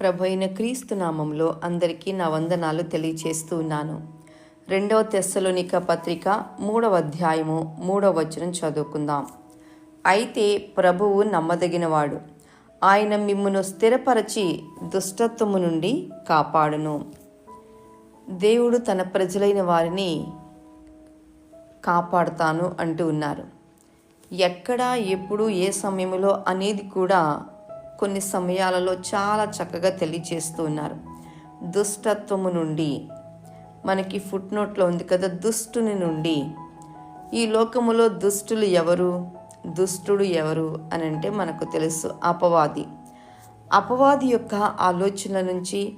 ప్రభు అయిన క్రీస్తు నామంలో అందరికీ నా వందనాలు తెలియచేస్తూ ఉన్నాను. రెండవ తెస్సలోనిక పత్రిక మూడవ అధ్యాయము మూడవ వచనం చదువుకుందాం. అయితే ప్రభువు నమ్మదగినవాడు ఆయన మిమ్మును స్థిరపరచి దుష్టత్వము నుండి కాపాడును. దేవుడు తన ప్రజలైన వారిని కాపాడుతాను అంటూ ఉన్నారు. ఎక్కడ ఎప్పుడు ఏ సమయంలో అనేది కూడా కొన్ని సమయాలలో చాలా చక్కగా తెలియజేస్తూ ఉన్నారు. దుష్టత్వము నుండి మనకి ఫుట్ నోట్లో ఉంది కదా దుష్టుని నుండి. ఈ లోకములో దుష్టులు ఎవరు? దుష్టుడు ఎవరు అని అంటే మనకు తెలుసు అపవాది. అపవాది యొక్క ఆలోచన నుంచి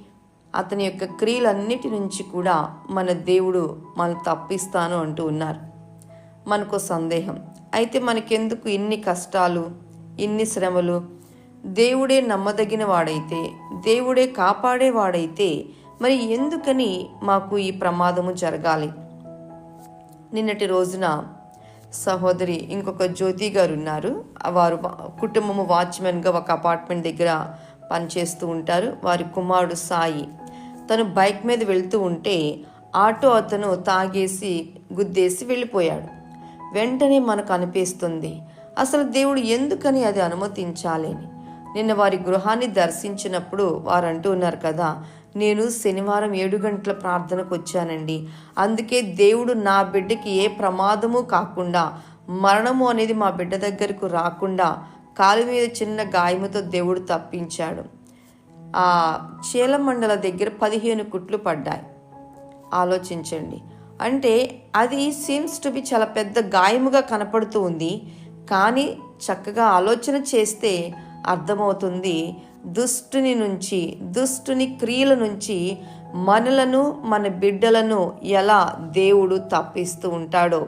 అతని యొక్క క్రియలన్నిటి నుంచి కూడా మన దేవుడు మనం తప్పిస్తాను అంటూ ఉన్నారు. మనకు సందేహం. అయితే మనకెందుకు ఇన్ని కష్టాలు ఇన్ని శ్రమలు దేవుడే నమ్మదగిన వాడైతే దేవుడే కాపాడేవాడైతే మరి ఎందుకని మాకు ఈ ప్రమాదము జరగాలి? నిన్నటి రోజున సహోదరి ఇంకొక జ్యోతి గారు ఉన్నారు వారు కుటుంబము వాచ్మెన్గా ఒక అపార్ట్మెంట్ దగ్గర పనిచేస్తూ ఉంటారు. వారి కుమారుడు సాయి తను బైక్ మీద వెళ్తూ ఉంటే ఆటో అతను తాగేసి గుద్దేసి వెళ్ళిపోయాడు. వెంటనే మనకు అనిపిస్తుంది అసలు దేవుడు ఎందుకని అది అనుమతించాలని నిన్న వారి గృహాన్ని దర్శించినప్పుడు వారు అంటూ ఉన్నారు కదా. నేను శనివారం ఏడు గంటల ప్రార్థనకు వచ్చానండి. అందుకే దేవుడు నా బిడ్డకి ఏ ప్రమాదము కాకుండా మరణము అనేది మా బిడ్డ దగ్గరకు రాకుండా కాలు మీద చిన్న గాయముతో దేవుడు తప్పించాడు. ఆ చీలమండల దగ్గర పదిహేను కుట్లు పడ్డాయి. ఆలోచించండి. అంటే అది సీమ్స్ టు బి చాలా పెద్ద గాయముగా కనపడుతూ ఉంది. కానీ చక్కగా ఆలోచన చేస్తే అర్థమవుతుంది. దుష్టుని నుంచి దుష్టుని క్రియల నుంచి మనలను మన బిడ్డలను ఎలా దేవుడు తప్పిస్తూ ఉంటాడో.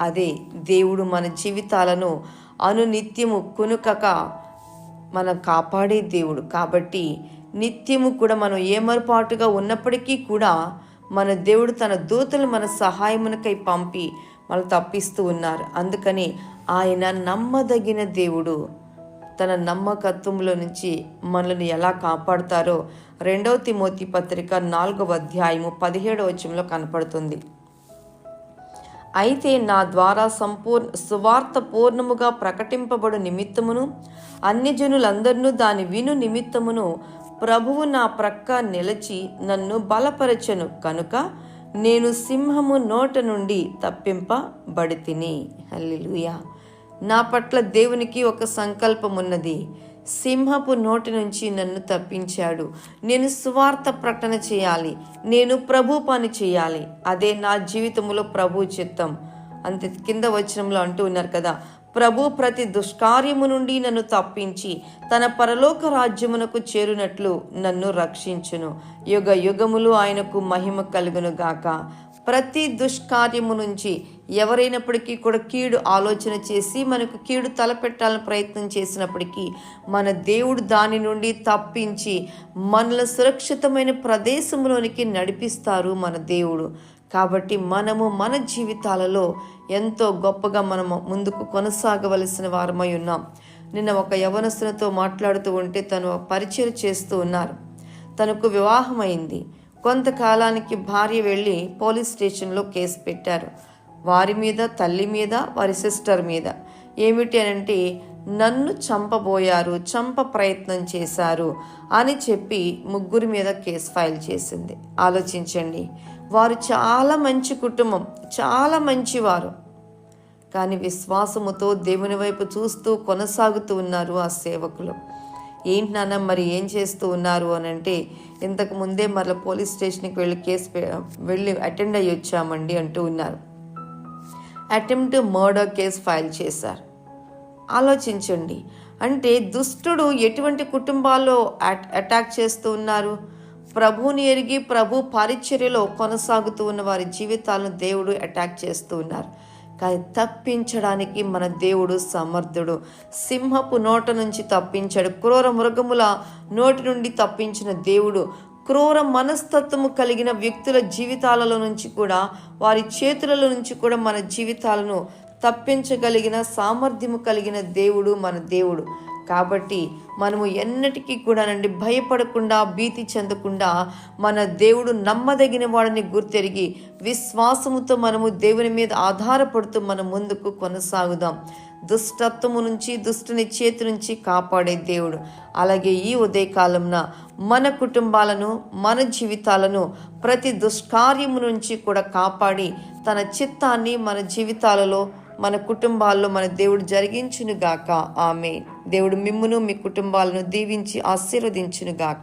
అదే దేవుడు మన జీవితాలను అనునిత్యము కునుకక మనం కాపాడే దేవుడు. కాబట్టి నిత్యము కూడా మనం ఏమరపాటుగా ఉన్నప్పటికీ కూడా మన దేవుడు తన దూతలు మన సహాయమునకై పంపి మనం తప్పిస్తూ ఉన్నారు. అందుకని ఆయన నమ్మదగిన దేవుడు. తన నమ్మకత్వంలో నుంచి మనల్ని ఎలా కాపాడతారో రెండవ తిమోతి పత్రిక నాలుగవ అధ్యాయము పదిహేడవ వచనంలో కనపడుతుంది. అయితే నా ద్వారా సంపూర్ణ సువార్త పూర్ణముగా ప్రకటింపబడు నిమిత్తమును అన్ని జనులందరినూ దాని విను నిమిత్తమును ప్రభువు నా ప్రక్క నిలచి నన్ను బలపరచెను కనుక నేను సింహము నోట నుండి తప్పింపబడి తిని. హల్లిలుయా. నా పట్ల దేవునికి ఒక సంకల్పం ఉన్నది సింహపు నోటి నుంచి నన్ను తప్పించాడు. నేను స్వార్థ ప్రకటన చేయాలి. నేను ప్రభు పని చేయాలి. అదే నా జీవితంలో ప్రభు చిత్తం. అంతే కింద వచనంలో అంటూ ఉన్నారు కదా. ప్రభు ప్రతి దుష్కార్యము నుండి నన్ను తప్పించి తన పరలోక రాజ్యమునకు చేరునట్లు నన్ను రక్షించును. యుగ యుగములు ఆయనకు మహిమ కలుగును గాక ప్రతి దుష్కార్యము నుంచి ఎవరైనప్పటికీ కూడా కీడు ఆలోచన చేసి మనకు కీడు తలపెట్టాలని ప్రయత్నం చేసినప్పటికీ మన దేవుడు దాని నుండి తప్పించి మనల సురక్షితమైన ప్రదేశంలోనికి నడిపిస్తారు మన దేవుడు. కాబట్టి మనము మన జీవితాలలో ఎంతో గొప్పగా మనము ముందుకు కొనసాగవలసిన వారమై ఉన్నాం. నిన్న ఒక యవనస్తునితో మాట్లాడుతూ ఉంటే తను పరిచయం చేస్తూ ఉన్నారు. తనకు వివాహమైంది. కొంతకాలానికి భార్య వెళ్ళి పోలీస్ స్టేషన్లో కేసు పెట్టారు. వారి మీద తల్లి మీద వారి సిస్టర్ మీద. ఏమిటి అంటే నన్ను చంపబోయారు చంప ప్రయత్నం చేశారు అని చెప్పి ముగ్గురి మీద కేసు ఫైల్ చేసింది. ఆలోచించండి వారు చాలా మంచి కుటుంబం చాలా మంచివారు. కానీ విశ్వాసముతో దేవుని వైపు చూస్తూ కొనసాగుతూ ఉన్నారు ఆ సేవకులు. ఏంటి నాన్న మరి ఏం చేస్తూ ఉన్నారు అని అంటే ఇంతకు ముందే మరల పోలీస్ స్టేషన్కి వెళ్ళి కేసు వెళ్ళి అటెండ్ అయ్యి వచ్చామండి అంటూ ఉన్నారు. అటెంప్ట్ మర్డర్ కేసు ఫైల్ చేశారు. ఆలోచించండి. అంటే దుష్టుడు ఎటువంటి కుటుంబాల్లో అటాక్ చేస్తూ ఉన్నారు? ప్రభుని ఎరిగి ప్రభు పరిచర్యలో కొనసాగుతూ ఉన్న వారి జీవితాలను దేవుడు అటాక్ చేస్తూ ఉన్నారు. కానీ తప్పించడానికి మన దేవుడు సమర్థుడు. సింహపు నోట నుంచి తప్పించాడు. క్రూర మృగముల నోటి నుండి తప్పించిన దేవుడు. క్రూర మనస్తత్వము కలిగిన వ్యక్తుల జీవితాలలో నుంచి కూడా వారి చేతులలో నుంచి కూడా మన జీవితాలను తప్పించగలిగిన సామర్థ్యము కలిగిన దేవుడు మన దేవుడు. కాబట్టి మనము ఎన్నటికీ కూడానండి భయపడకుండా భీతి చెందకుండా మన దేవుడు నమ్మదగిన వాడిని గుర్తెరిగి విశ్వాసముతో మనము దేవుని మీద ఆధారపడుతూ మనం ముందుకు కొనసాగుదాం. దుష్టత్వము నుంచి దుష్టుని చేతి నుంచి కాపాడే దేవుడు. అలాగే ఈ ఉదయకాలంన మన కుటుంబాలను మన జీవితాలను ప్రతి దుష్కార్యము నుంచి కూడా కాపాడి తన చిత్తాన్ని మన జీవితాలలో మన కుటుంబాల్లో మన దేవుడు జరిగించును గాక ఆమె దేవుడు మిమ్మును మీ కుటుంబాలను దీవించి ఆశీర్వదించునుగాక.